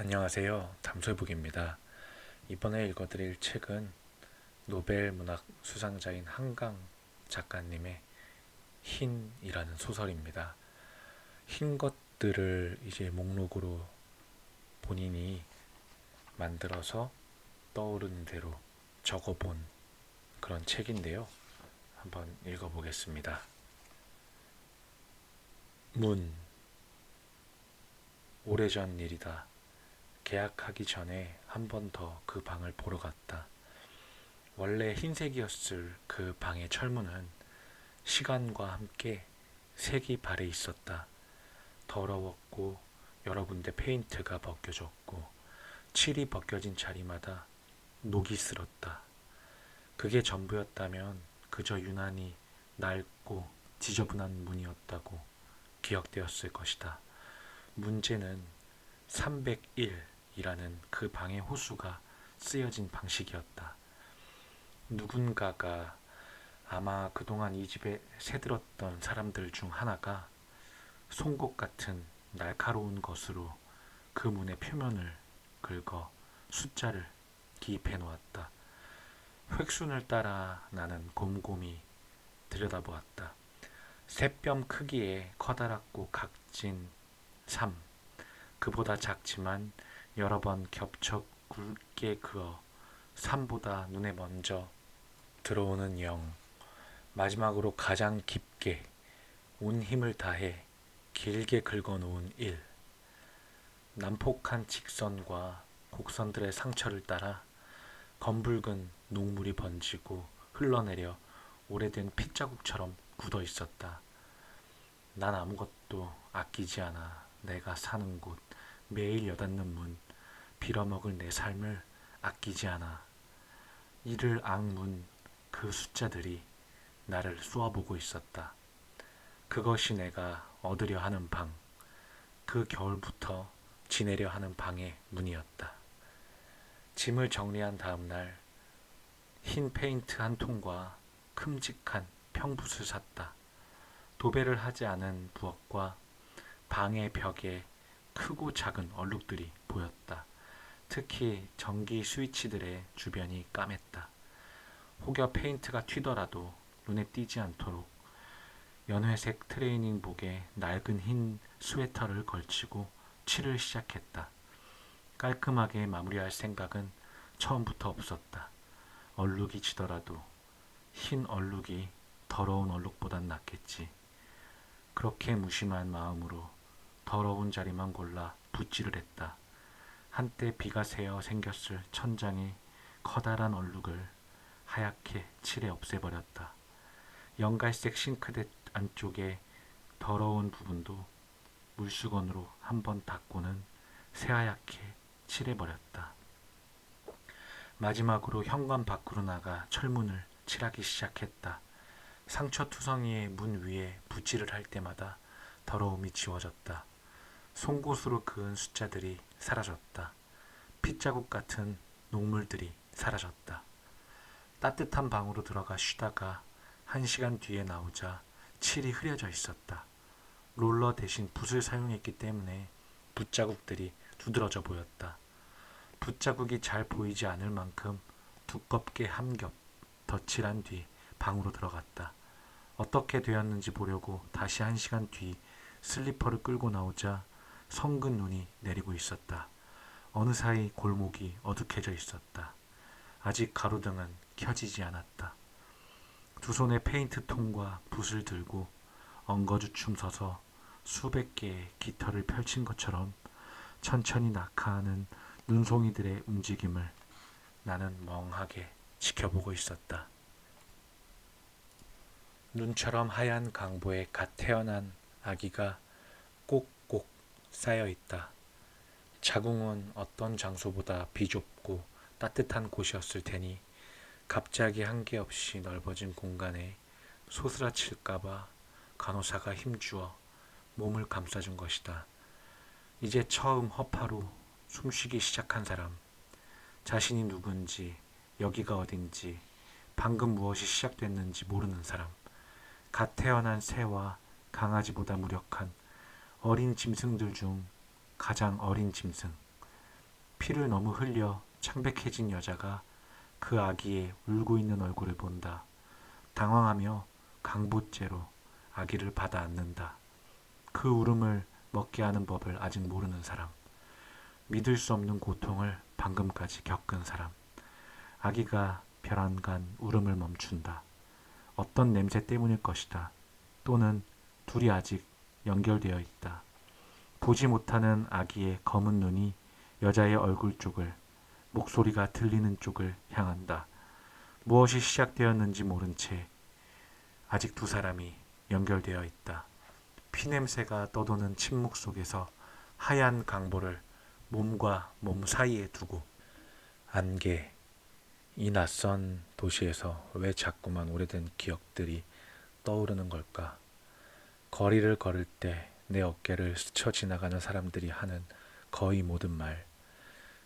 안녕하세요. 담솔북입니다. 이번에 읽어드릴 책은 노벨 문학 수상자인 한강 작가님의 흰이라는 소설입니다. 흰 것들을 이제 목록으로 본인이 만들어서 떠오르는 대로 적어본 그런 책인데요. 한번 읽어보겠습니다. 문 오래전 일이다. 계약하기 전에 한 번 더 그 방을 보러 갔다. 원래 흰색이었을 그 방의 철문은 시간과 함께 색이 발해 있었다. 더러웠고 여러 군데 페인트가 벗겨졌고 칠이 벗겨진 자리마다 녹이 슬었다. 그게 전부였다면 그저 유난히 낡고 지저분한 문이었다고 기억되었을 것이다. 문제는 301 이라는 그 방의 호수가 쓰여진 방식이었다. 누군가가 아마 그동안 이 집에 새들었던 사람들 중 하나가 송곳 같은 날카로운 것으로 그 문의 표면을 긁어 숫자를 기입해 놓았다. 획순을 따라 나는 곰곰이 들여다보았다. 새뼘 크기의 커다랗고 각진 3. 그보다 작지만 여러 번 겹쳐 굵게 그어 3보다 눈에 먼저 들어오는 0. 마지막으로 가장 깊게 온 힘을 다해 길게 긁어 놓은 1. 난폭한 직선과 곡선들의 상처를 따라 검붉은 녹물이 번지고 흘러내려 오래된 핏자국처럼 굳어 있었다. 난 아무것도 아끼지 않아 내가 사는 곳, 매일 여닫는 문, 빌어먹을 내 삶을 아끼지 않아. 이를 악문 그 숫자들이 나를 쏘아보고 있었다. 그것이 내가 얻으려 하는 방, 그 겨울부터 지내려 하는 방의 문이었다. 짐을 정리한 다음 날, 흰 페인트 한 통과 큼직한 평붓을 샀다. 도배를 하지 않은 부엌과 방의 벽에 크고 작은 얼룩들이 보였다. 특히 전기 스위치들의 주변이 까맸다. 혹여 페인트가 튀더라도 눈에 띄지 않도록 연회색 트레이닝복에 낡은 흰 스웨터를 걸치고 칠을 시작했다. 깔끔하게 마무리할 생각은 처음부터 없었다. 얼룩이 지더라도 흰 얼룩이 더러운 얼룩보단 낫겠지. 그렇게 무심한 마음으로 더러운 자리만 골라 붓질을 했다. 한때 비가 새어 생겼을 천장의 커다란 얼룩을 하얗게 칠해 없애버렸다. 연갈색 싱크대 안쪽에 더러운 부분도 물수건으로 한 번 닦고는 새하얗게 칠해버렸다. 마지막으로 현관 밖으로 나가 철문을 칠하기 시작했다. 상처투성이의 문 위에 붓질을 할 때마다 더러움이 지워졌다. 송곳으로 그은 숫자들이 사라졌다. 핏자국 같은 녹물들이 사라졌다. 따뜻한 방으로 들어가 쉬다가 한 시간 뒤에 나오자 칠이 흐려져 있었다. 롤러 대신 붓을 사용했기 때문에 붓자국들이 두드러져 보였다. 붓자국이 잘 보이지 않을 만큼 두껍게 한겹 덧칠한 뒤 방으로 들어갔다. 어떻게 되었는지 보려고 다시 한 시간 뒤 슬리퍼를 끌고 나오자 성근 눈이 내리고 있었다. 어느 사이 골목이 어둑해져 있었다. 아직 가로등은 켜지지 않았다. 두 손에 페인트 통과 붓을 들고 엉거주춤 서서 수백 개의 깃털을 펼친 것처럼 천천히 낙하하는 눈송이들의 움직임을 나는 멍하게 지켜보고 있었다. 눈처럼 하얀 강보에 갓 태어난 아기가 꼭꼭 쌓여 있다. 자궁은 어떤 장소보다 비좁고 따뜻한 곳이었을 테니 갑자기 한계 없이 넓어진 공간에 소스라칠까봐 간호사가 힘주어 몸을 감싸준 것이다. 이제 처음 허파로 숨쉬기 시작한 사람, 자신이 누군지, 여기가 어딘지, 방금 무엇이 시작됐는지 모르는 사람, 갓 태어난 새와 강아지보다 무력한 어린 짐승들 중 가장 어린 짐승, 피를 너무 흘려 창백해진 여자가 그 아기의 울고 있는 얼굴을 본다. 당황하며 강보죄로 아기를 받아 안는다. 그 울음을 먹게 하는 법을 아직 모르는 사람. 믿을 수 없는 고통을 방금까지 겪은 사람. 아기가 벼랑간 울음을 멈춘다. 어떤 냄새 때문일 것이다. 또는 둘이 아직 연결되어 있다. 보지 못하는 아기의 검은 눈이 여자의 얼굴 쪽을, 목소리가 들리는 쪽을 향한다. 무엇이 시작되었는지 모른 채 아직 두 사람이 연결되어 있다. 피냄새가 떠도는 침묵 속에서 하얀 강보를 몸과 몸 사이에 두고 안개 이 낯선 도시에서 왜 자꾸만 오래된 기억들이 떠오르는 걸까? 거리를 걸을 때 내 어깨를 스쳐 지나가는 사람들이 하는 거의 모든 말,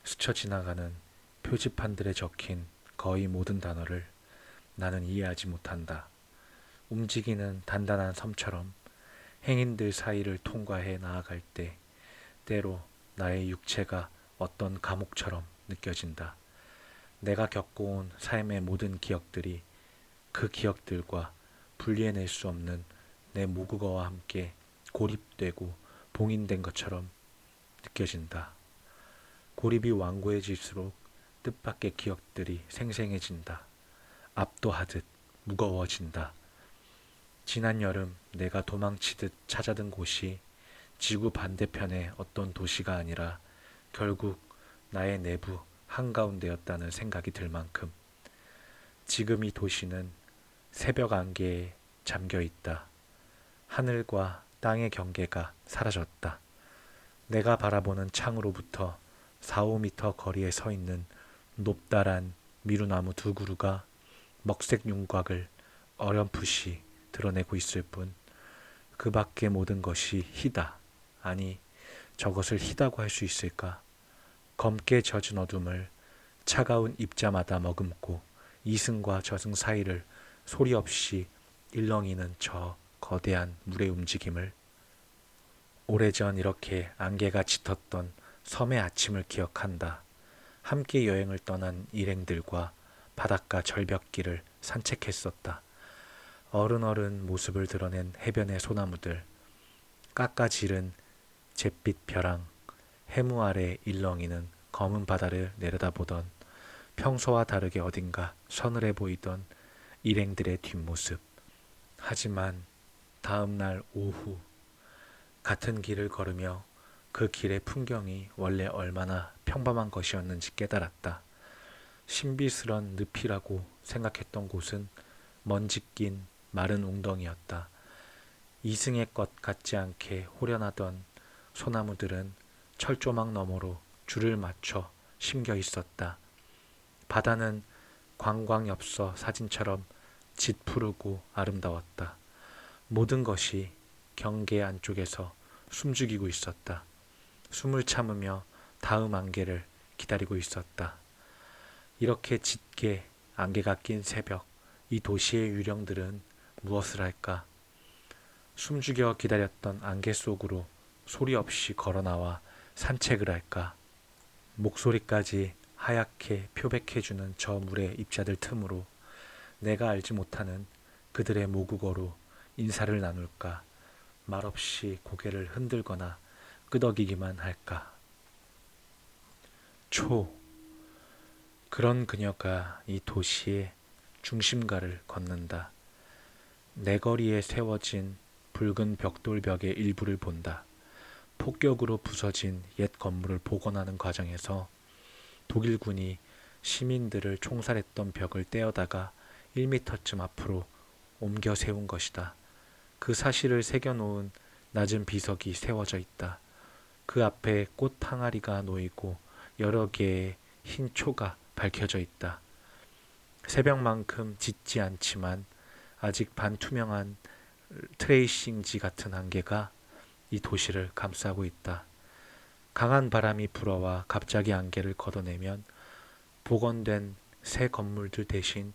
스쳐 지나가는 표지판들에 적힌 거의 모든 단어를 나는 이해하지 못한다. 움직이는 단단한 섬처럼 행인들 사이를 통과해 나아갈 때 때로 나의 육체가 어떤 감옥처럼 느껴진다. 내가 겪어온 삶의 모든 기억들이 그 기억들과 분리해낼 수 없는 내 모국어와 함께 고립되고 봉인된 것처럼 느껴진다. 고립이 완고해질수록 뜻밖의 기억들이 생생해진다. 압도하듯 무거워진다. 지난 여름 내가 도망치듯 찾아든 곳이 지구 반대편의 어떤 도시가 아니라 결국 나의 내부 한가운데였다는 생각이 들 만큼 지금 이 도시는 새벽 안개에 잠겨 있다. 하늘과 땅의 경계가 사라졌다. 내가 바라보는 창으로부터 4, 5미터 거리에 서 있는 높다란 미루나무 두 그루가 먹색 윤곽을 어렴풋이 드러내고 있을 뿐 그 밖의 모든 것이 희다. 아니, 저것을 희다고 할 수 있을까? 검게 젖은 어둠을 차가운 입자마다 머금고 이승과 저승 사이를 소리 없이 일렁이는 저 거대한 물의 움직임을 오래전 이렇게 안개가 짙었던 섬의 아침을 기억한다. 함께 여행을 떠난 일행들과 바닷가 절벽길을 산책했었다. 어른어른 모습을 드러낸 해변의 소나무들, 깎아지른 잿빛 벼랑, 해무 아래 일렁이는 검은 바다를 내려다보던 평소와 다르게 어딘가 서늘해 보이던 일행들의 뒷모습. 하지만 다음 날 오후 같은 길을 걸으며 그 길의 풍경이 원래 얼마나 평범한 것이었는지 깨달았다. 신비스런 늪이라고 생각했던 곳은 먼지 낀 마른 웅덩이였다. 이승의 것 같지 않게 호련하던 소나무들은 철조망 너머로 줄을 맞춰 심겨 있었다. 바다는 관광 엽서 사진처럼 짙푸르고 아름다웠다. 모든 것이 경계 안쪽에서 숨죽이고 있었다. 숨을 참으며 다음 안개를 기다리고 있었다. 이렇게 짙게 안개가 낀 새벽, 이 도시의 유령들은 무엇을 할까? 숨죽여 기다렸던 안개 속으로 소리 없이 걸어 나와 산책을 할까? 목소리까지 하얗게 표백해주는 저 물의 입자들 틈으로 내가 알지 못하는 그들의 모국어로 인사를 나눌까? 말없이 고개를 흔들거나 끄덕이기만 할까? 초. 그런 그녀가 이 도시의 중심가를 걷는다. 내 거리에 세워진 붉은 벽돌벽의 일부를 본다. 폭격으로 부서진 옛 건물을 복원하는 과정에서 독일군이 시민들을 총살했던 벽을 떼어다가 1미터쯤 앞으로 옮겨 세운 것이다. 그 사실을 새겨놓은 낮은 비석이 세워져 있다. 그 앞에 꽃 항아리가 놓이고 여러 개의 흰 초가 밝혀져 있다. 새벽만큼 짙지 않지만 아직 반투명한 트레이싱지 같은 안개가 이 도시를 감싸고 있다. 강한 바람이 불어와 갑자기 안개를 걷어내면 복원된 새 건물들 대신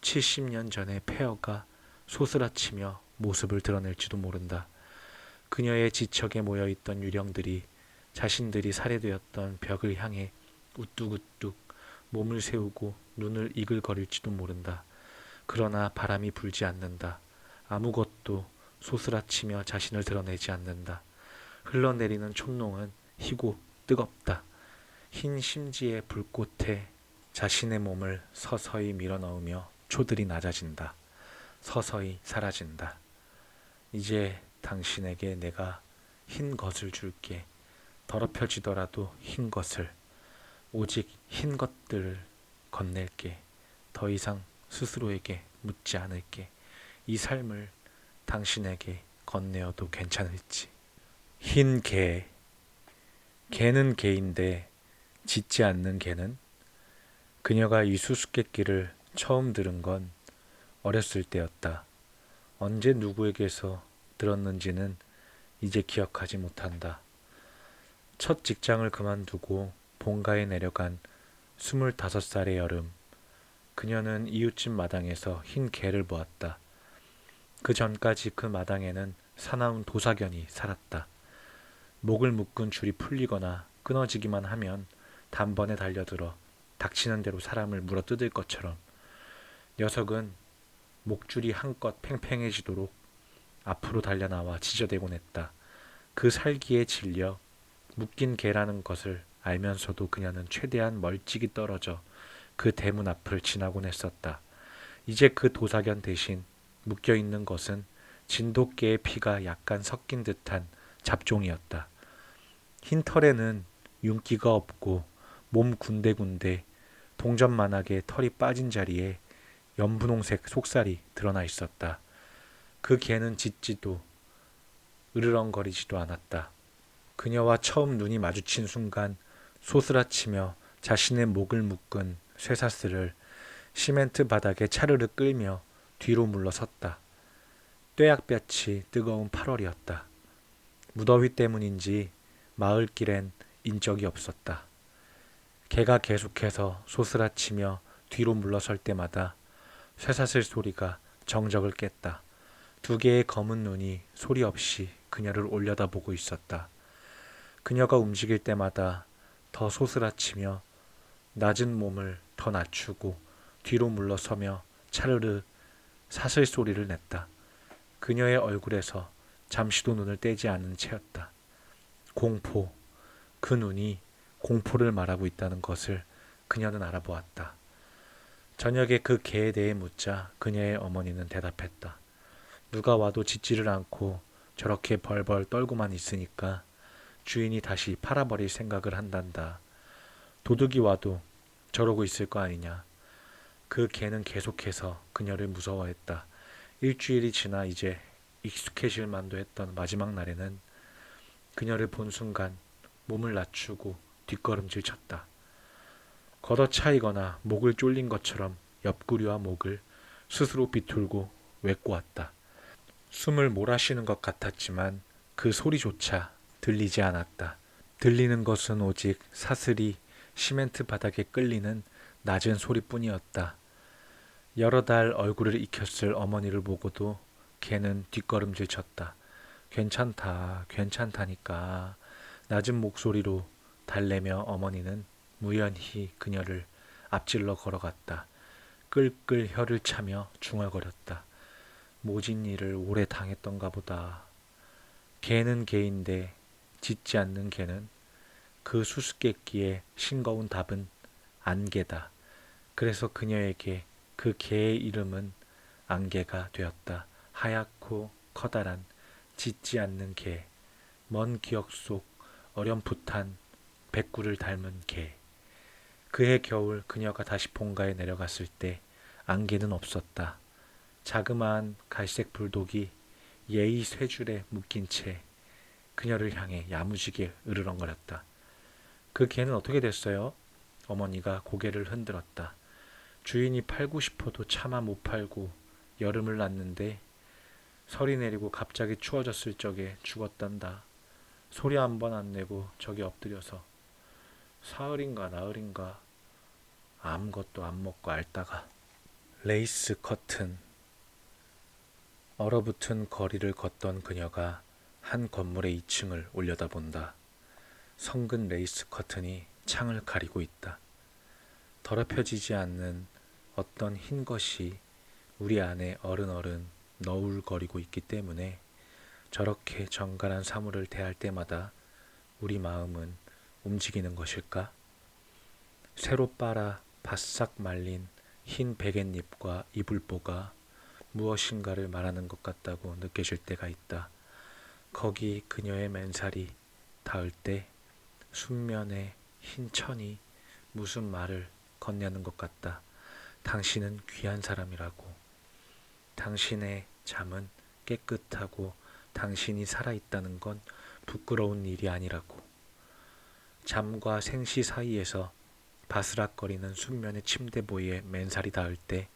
70년 전의 폐허가 소스라치며 모습을 드러낼지도 모른다. 그녀의 지척에 모여 있던 유령들이 자신들이 살해되었던 벽을 향해 우뚝우뚝 몸을 세우고 눈을 이글거릴지도 모른다. 그러나 바람이 불지 않는다. 아무것도 소스라치며 자신을 드러내지 않는다. 흘러내리는 촛농은 희고 뜨겁다. 흰 심지의 불꽃에 자신의 몸을 서서히 밀어넣으며 초들이 낮아진다. 서서히 사라진다. 이제 당신에게 내가 흰 것을 줄게. 더럽혀지더라도 흰 것을. 오직 흰 것들을 건넬게. 더 이상 스스로에게 묻지 않을게. 이 삶을 당신에게 건네어도 괜찮을지. 흰 개. 개는 개인데 짖지 않는 개는 그녀가 이 수수께끼를 처음 들은 건 어렸을 때였다. 언제 누구에게서 들었는지는 이제 기억하지 못한다. 첫 직장을 그만두고 본가에 내려간 스물다섯 살의 여름. 그녀는 이웃집 마당에서 흰 개를 보았다. 그 전까지 그 마당에는 사나운 도사견이 살았다. 목을 묶은 줄이 풀리거나 끊어지기만 하면 단번에 달려들어 닥치는 대로 사람을 물어뜯을 것처럼 녀석은 목줄이 한껏 팽팽해지도록 앞으로 달려나와 지저대곤 했다. 그 살기에 질려 묶인 개라는 것을 알면서도 그녀는 최대한 멀찍이 떨어져 그 대문 앞을 지나곤 했었다. 이제 그 도사견 대신 묶여 있는 것은 진돗개의 피가 약간 섞인 듯한 잡종이었다. 흰 털에는 윤기가 없고 몸 군데군데 동전만하게 털이 빠진 자리에 연분홍색 속살이 드러나 있었다. 그 개는 짖지도 으르렁거리지도 않았다. 그녀와 처음 눈이 마주친 순간 소스라치며 자신의 목을 묶은 쇠사슬을 시멘트 바닥에 차르르 끌며 뒤로 물러섰다. 뙤약볕이 뜨거운 8월이었다. 무더위 때문인지 마을길엔 인적이 없었다. 개가 계속해서 소스라치며 뒤로 물러설 때마다 쇠사슬 소리가 정적을 깼다. 두 개의 검은 눈이 소리 없이 그녀를 올려다보고 있었다. 그녀가 움직일 때마다 더 소스라치며 낮은 몸을 더 낮추고 뒤로 물러서며 차르르 사슬 소리를 냈다. 그녀의 얼굴에서 잠시도 눈을 떼지 않은 채였다. 공포, 그 눈이 공포를 말하고 있다는 것을 그녀는 알아보았다. 저녁에 그 개에 대해 묻자 그녀의 어머니는 대답했다. 누가 와도 짖지를 않고 저렇게 벌벌 떨고만 있으니까 주인이 다시 팔아버릴 생각을 한단다. 도둑이 와도 저러고 있을 거 아니냐. 그 개는 계속해서 그녀를 무서워했다. 일주일이 지나 이제 익숙해질 만도 했던 마지막 날에는 그녀를 본 순간 몸을 낮추고 뒷걸음질 쳤다. 걷어차이거나 목을 쫄린 것처럼 옆구리와 목을 스스로 비틀고 외꼬았다. 숨을 몰아쉬는 것 같았지만 그 소리조차 들리지 않았다. 들리는 것은 오직 사슬이 시멘트 바닥에 끌리는 낮은 소리뿐이었다. 여러 달 얼굴을 익혔을 어머니를 보고도 걔는 뒷걸음질 쳤다. 괜찮다, 괜찮다니까. 낮은 목소리로 달래며 어머니는 무연히 그녀를 앞질러 걸어갔다. 끌끌 혀를 차며 중얼거렸다. 모진 일을 오래 당했던가 보다. 개는 개인데 짖지 않는 개는 그 수수께끼의 싱거운 답은 안개다. 그래서 그녀에게 그 개의 이름은 안개가 되었다. 하얗고 커다란 짖지 않는 개. 먼 기억 속 어렴풋한 백구를 닮은 개. 그해 겨울 그녀가 다시 본가에 내려갔을 때 안개는 없었다. 자그마한 갈색 불독이 예의 쇠줄에 묶인 채 그녀를 향해 야무지게 으르렁거렸다. 그 개는 어떻게 됐어요? 어머니가 고개를 흔들었다. 주인이 팔고 싶어도 차마 못 팔고 여름을 났는데 설이 내리고 갑자기 추워졌을 적에 죽었단다. 소리 한 번 안 내고 저기 엎드려서 사흘인가 나흘인가 아무것도 안 먹고 앓다가 레이스 커튼 얼어붙은 거리를 걷던 그녀가 한 건물의 2층을 올려다본다. 성근 레이스 커튼이 창을 가리고 있다. 더럽혀지지 않는 어떤 흰 것이 우리 안에 어른어른 너울거리고 있기 때문에 저렇게 정갈한 사물을 대할 때마다 우리 마음은 움직이는 것일까? 새로 빨아 바싹 말린 흰 베갯잎과 이불보가 무엇인가를 말하는 것 같다고 느껴질 때가 있다. 거기 그녀의 맨살이 닿을 때 순면의 흰 천이 무슨 말을 건네는 것 같다. 당신은 귀한 사람이라고. 당신의 잠은 깨끗하고 당신이 살아있다는 건 부끄러운 일이 아니라고. 잠과 생시 사이에서 바스락거리는 순면의 침대보에 맨살이 닿을 때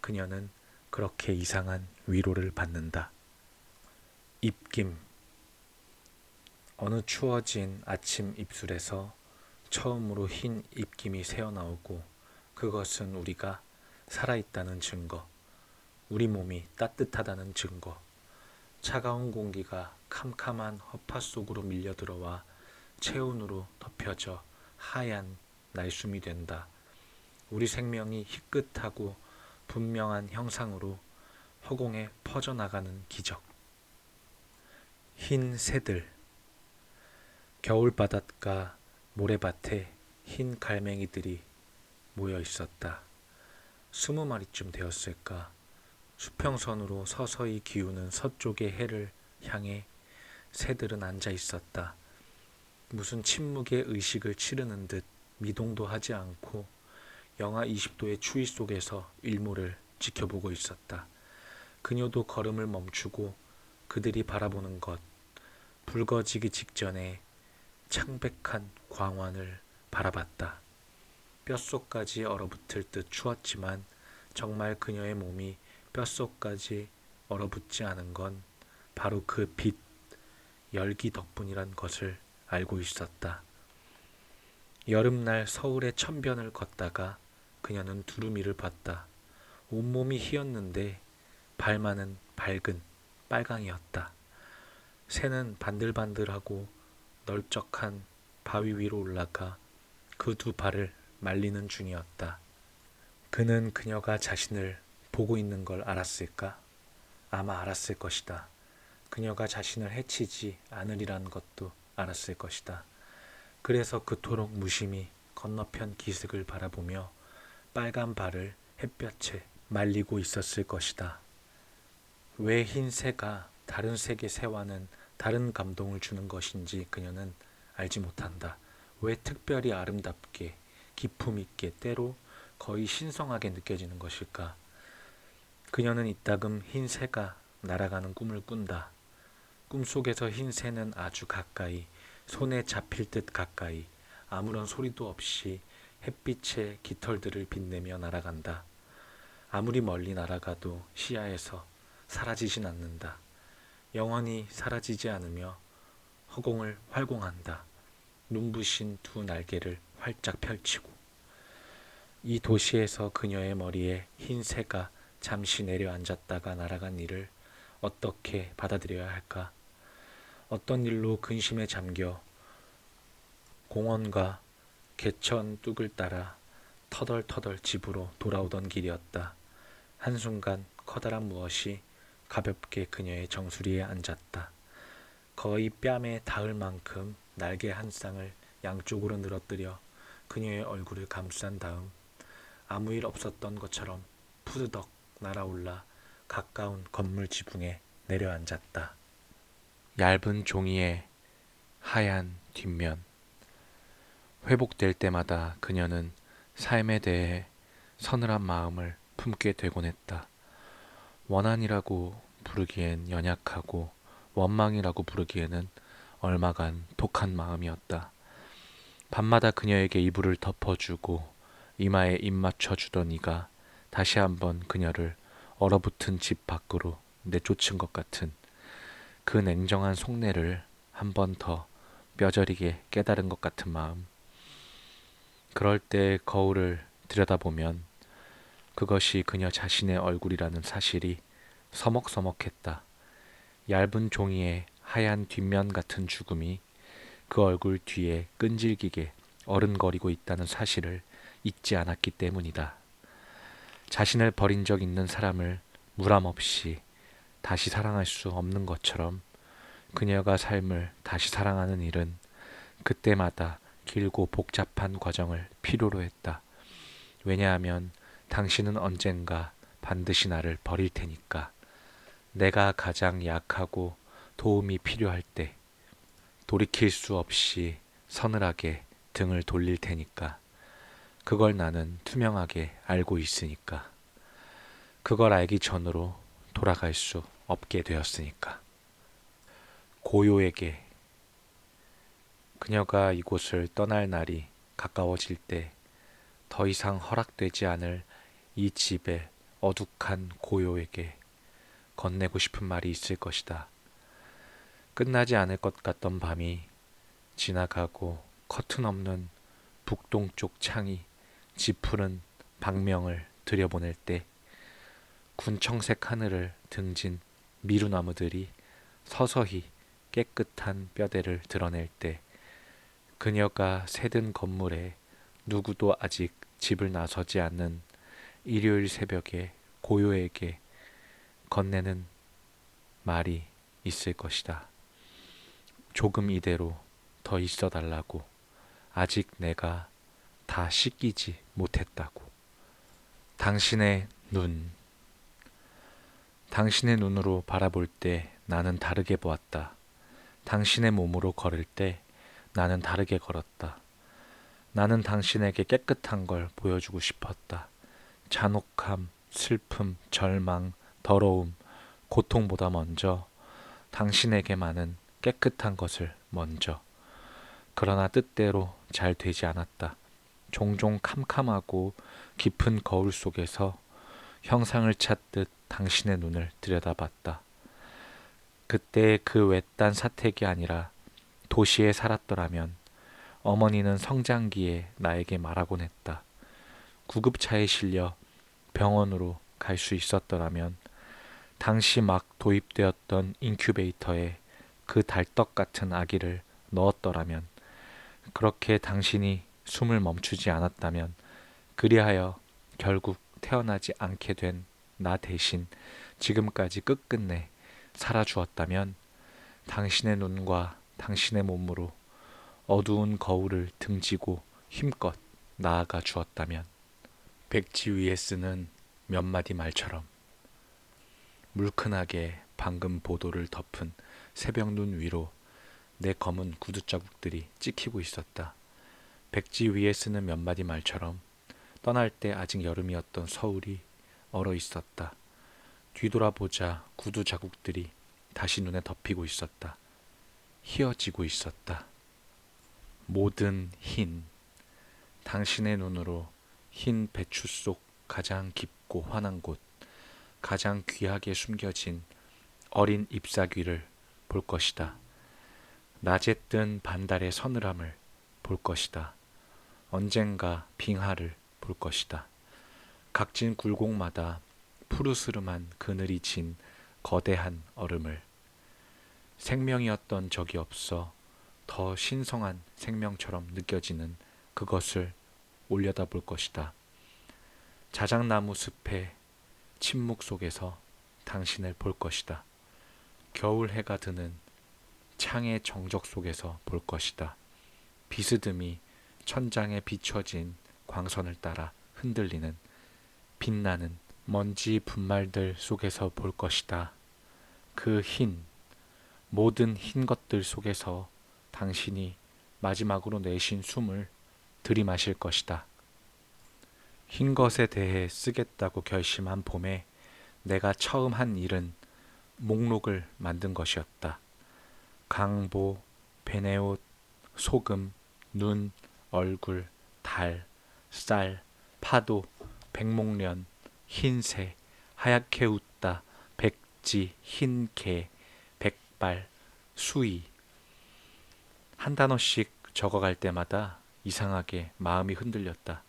그녀는 그렇게 이상한 위로를 받는다. 입김 어느 추워진 아침 입술에서 처음으로 흰 입김이 새어나오고 그것은 우리가 살아있다는 증거, 우리 몸이 따뜻하다는 증거, 차가운 공기가 캄캄한 허파 속으로 밀려 들어와 체온으로 덮여져 하얀 날숨이 된다. 우리 생명이 희끗하고 분명한 형상으로 허공에 퍼져나가는 기적. 흰 새들. 겨울 바닷가 모래밭에 흰 갈맹이들이 모여 있었다. 스무 마리쯤 되었을까. 수평선으로 서서히 기우는 서쪽의 해를 향해 새들은 앉아 있었다. 무슨 침묵의 의식을 치르는 듯 미동도 하지 않고 영하 20도의 추위 속에서 일몰을 지켜보고 있었다. 그녀도 걸음을 멈추고 그들이 바라보는 것, 붉어지기 직전에 창백한 광환을 바라봤다. 뼛속까지 얼어붙을 듯 추웠지만 정말 그녀의 몸이 뼛속까지 얼어붙지 않은 건 바로 그 빛, 열기 덕분이란 것을 알고 있었다. 여름날 서울의 천변을 걷다가 그녀는 두루미를 봤다. 온몸이 희었는데 발만은 밝은 빨강이었다. 새는 반들반들하고 넓적한 바위 위로 올라가 그 두 발을 말리는 중이었다. 그는 그녀가 자신을 보고 있는 걸 알았을까? 아마 알았을 것이다. 그녀가 자신을 해치지 않으리란 것도 알았을 것이다. 그래서 그토록 무심히 건너편 기슭을 바라보며 빨간 발을 햇볕에 말리고 있었을 것이다. 왜 흰 새가 다른 색의 새와는 다른 감동을 주는 것인지 그녀는 알지 못한다. 왜 특별히 아름답게 기품 있게 때로 거의 신성하게 느껴지는 것일까? 그녀는 이따금 흰 새가 날아가는 꿈을 꾼다. 꿈속에서 흰 새는 아주 가까이 손에 잡힐 듯 가까이 아무런 소리도 없이 햇빛의 깃털들을 빛내며 날아간다. 아무리 멀리 날아가도 시야에서 사라지진 않는다. 영원히 사라지지 않으며 허공을 활공한다. 눈부신 두 날개를 활짝 펼치고 이 도시에서 그녀의 머리에 흰 새가 잠시 내려앉았다가 날아간 일을 어떻게 받아들여야 할까? 어떤 일로 근심에 잠겨 공원과 개천 뚝을 따라 터덜터덜 집으로 돌아오던 길이었다. 한순간 커다란 무엇이 가볍게 그녀의 정수리에 앉았다. 거의 뺨에 닿을 만큼 날개 한 쌍을 양쪽으로 늘어뜨려 그녀의 얼굴을 감싼 다음 아무 일 없었던 것처럼 푸드덕 날아올라 가까운 건물 지붕에 내려앉았다. 얇은 종이에 하얀 뒷면. 회복될 때마다 그녀는 삶에 대해 서늘한 마음을 품게 되곤 했다. 원한이라고 부르기엔 연약하고 원망이라고 부르기에는 얼마간 독한 마음이었다. 밤마다 그녀에게 이불을 덮어주고 이마에 입 맞춰주던 이가 다시 한번 그녀를 얼어붙은 집 밖으로 내쫓은 것 같은 그 냉정한 속내를 한 번 더 뼈저리게 깨달은 것 같은 마음. 그럴 때 거울을 들여다보면 그것이 그녀 자신의 얼굴이라는 사실이 서먹서먹했다. 얇은 종이에 하얀 뒷면 같은 죽음이 그 얼굴 뒤에 끈질기게 어른거리고 있다는 사실을 잊지 않았기 때문이다. 자신을 버린 적 있는 사람을 무람 없이 다시 사랑할 수 없는 것처럼 그녀가 삶을 다시 사랑하는 일은 그때마다 길고 복잡한 과정을 필요로 했다. 왜냐하면 당신은 언젠가 반드시 나를 버릴 테니까. 내가 가장 약하고 도움이 필요할 때 돌이킬 수 없이 서늘하게 등을 돌릴 테니까. 그걸 나는 투명하게 알고 있으니까. 그걸 알기 전으로 돌아갈 수 없게 되었으니까. 고요에게 그녀가 이곳을 떠날 날이 가까워질 때 더 이상 허락되지 않을 이 집의 어둑한 고요에게 건네고 싶은 말이 있을 것이다. 끝나지 않을 것 같던 밤이 지나가고 커튼 없는 북동쪽 창이 지푸른 방명을 들여보낼 때 군청색 하늘을 등진 미루나무들이 서서히 깨끗한 뼈대를 드러낼 때 그녀가 새든 건물에 누구도 아직 집을 나서지 않는 일요일 새벽에 고요에게 건네는 말이 있을 것이다. 조금 이대로 더 있어 달라고. 아직 내가 다 씻기지 못했다고. 당신의 눈. 당신의 눈으로 바라볼 때 나는 다르게 보았다. 당신의 몸으로 걸을 때 나는 다르게 걸었다. 나는 당신에게 깨끗한 걸 보여주고 싶었다. 잔혹함, 슬픔, 절망, 더러움, 고통보다 먼저 당신에게만은 깨끗한 것을 먼저. 그러나 뜻대로 잘 되지 않았다. 종종 캄캄하고 깊은 거울 속에서 형상을 찾듯 당신의 눈을 들여다봤다. 그때 그 외딴 사택이 아니라 도시에 살았더라면 어머니는 성장기에 나에게 말하곤 했다. 구급차에 실려 병원으로 갈 수 있었더라면 당시 막 도입되었던 인큐베이터에 그 달떡 같은 아기를 넣었더라면 그렇게 당신이 숨을 멈추지 않았다면 그리하여 결국 태어나지 않게 된 나 대신 지금까지 끝끝내 살아주었다면 당신의 눈과 당신의 몸으로 어두운 거울을 등지고 힘껏 나아가 주었다면 백지 위에 쓰는 몇 마디 말처럼 물큰하게 방금 보도를 덮은 새벽 눈 위로 내 검은 구두 자국들이 찍히고 있었다. 백지 위에 쓰는 몇 마디 말처럼 떠날 때 아직 여름이었던 서울이 얼어 있었다. 뒤돌아보자 구두 자국들이 다시 눈에 덮이고 있었다. 휘어지고 있었다. 모든 흰, 당신의 눈으로 흰 배추 속 가장 깊고 환한 곳, 가장 귀하게 숨겨진 어린 잎사귀를 볼 것이다. 낮에 뜬 반달의 서늘함을 볼 것이다. 언젠가 빙하를 볼 것이다. 각진 굴곡마다 푸르스름한 그늘이 진 거대한 얼음을 생명이었던 적이 없어 더 신성한 생명처럼 느껴지는 그것을 올려다 볼 것이다. 자작나무 숲의 침묵 속에서 당신을 볼 것이다. 겨울 해가 드는 창의 정적 속에서 볼 것이다. 비스듬히 천장에 비춰진 광선을 따라 흔들리는 빛나는 먼지 분말들 속에서 볼 것이다. 그 흰, 모든 흰 것들 속에서 당신이 마지막으로 내쉰 숨을 들이마실 것이다. 흰 것에 대해 쓰겠다고 결심한 봄에 내가 처음 한 일은 목록을 만든 것이었다. 강보, 베네옷, 소금, 눈, 얼굴, 달, 쌀, 파도, 백목련, 흰새, 하얗게 웃다, 백지, 흰개, 백발, 수위. 한 단어씩 적어갈 때마다 이상하게 마음이 흔들렸다.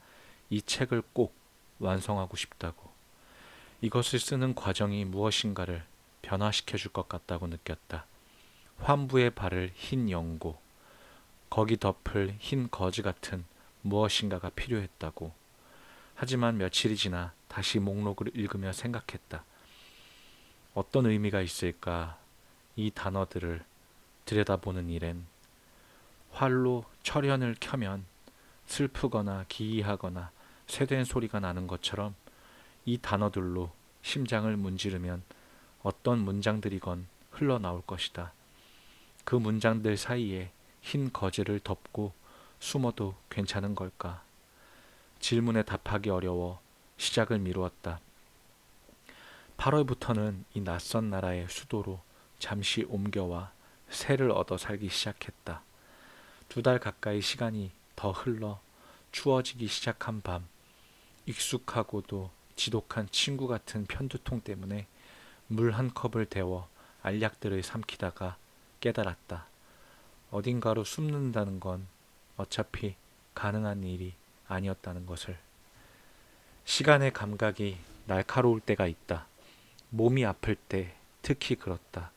이 책을 꼭 완성하고 싶다고. 이것을 쓰는 과정이 무엇인가를 변화시켜 줄 것 같다고 느꼈다. 환부의 발을 흰 연고, 거기 덮을 흰 거즈 같은 무엇인가가 필요했다고. 하지만 며칠이 지나 다시 목록을 읽으며 생각했다. 어떤 의미가 있을까? 이 단어들을 들여다보는 일엔 활로 철현을 켜면 슬프거나 기이하거나 쇠된 소리가 나는 것처럼 이 단어들로 심장을 문지르면 어떤 문장들이건 흘러나올 것이다. 그 문장들 사이에 흰 거즈를 덮고 숨어도 괜찮은 걸까? 질문에 답하기 어려워 시작을 미루었다. 8월부터는 이 낯선 나라의 수도로 잠시 옮겨와 새를 얻어 살기 시작했다. 두 달 가까이 시간이 더 흘러 추워지기 시작한 밤, 익숙하고도 지독한 친구 같은 편두통 때문에 물 한 컵을 데워 알약들을 삼키다가 깨달았다. 어딘가로 숨는다는 건 어차피 가능한 일이 아니었다는 것을. 시간의 감각이 날카로울 때가 있다. 몸이 아플 때 특히 그렇다.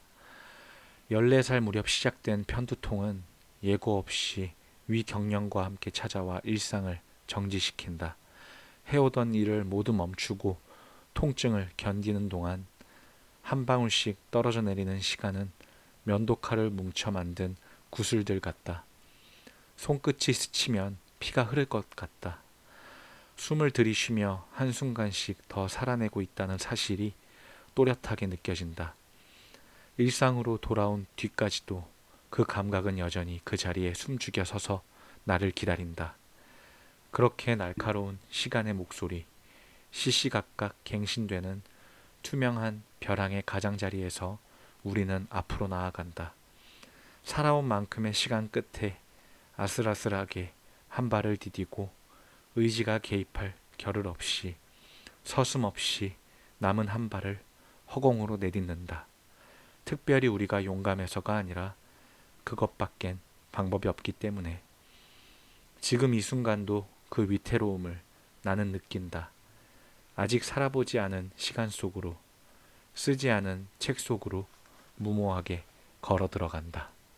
14살 무렵 시작된 편두통은 예고 없이 위경련과 함께 찾아와 일상을 정지시킨다. 해오던 일을 모두 멈추고 통증을 견디는 동안 한 방울씩 떨어져 내리는 시간은 면도칼을 뭉쳐 만든 구슬들 같다. 손끝이 스치면 피가 흐를 것 같다. 숨을 들이쉬며 한순간씩 더 살아내고 있다는 사실이 또렷하게 느껴진다. 일상으로 돌아온 뒤까지도 그 감각은 여전히 그 자리에 숨죽여 서서 나를 기다린다. 그렇게 날카로운 시간의 목소리, 시시각각 갱신되는 투명한 벼랑의 가장자리에서 우리는 앞으로 나아간다. 살아온 만큼의 시간 끝에 아슬아슬하게 한 발을 디디고 의지가 개입할 겨를 없이 서슴없이 남은 한 발을 허공으로 내딛는다. 특별히 우리가 용감해서가 아니라 그것밖엔 방법이 없기 때문에 지금 이 순간도 그 위태로움을 나는 느낀다. 아직 살아보지 않은 시간 속으로 쓰지 않은 책 속으로 무모하게 걸어 들어간다.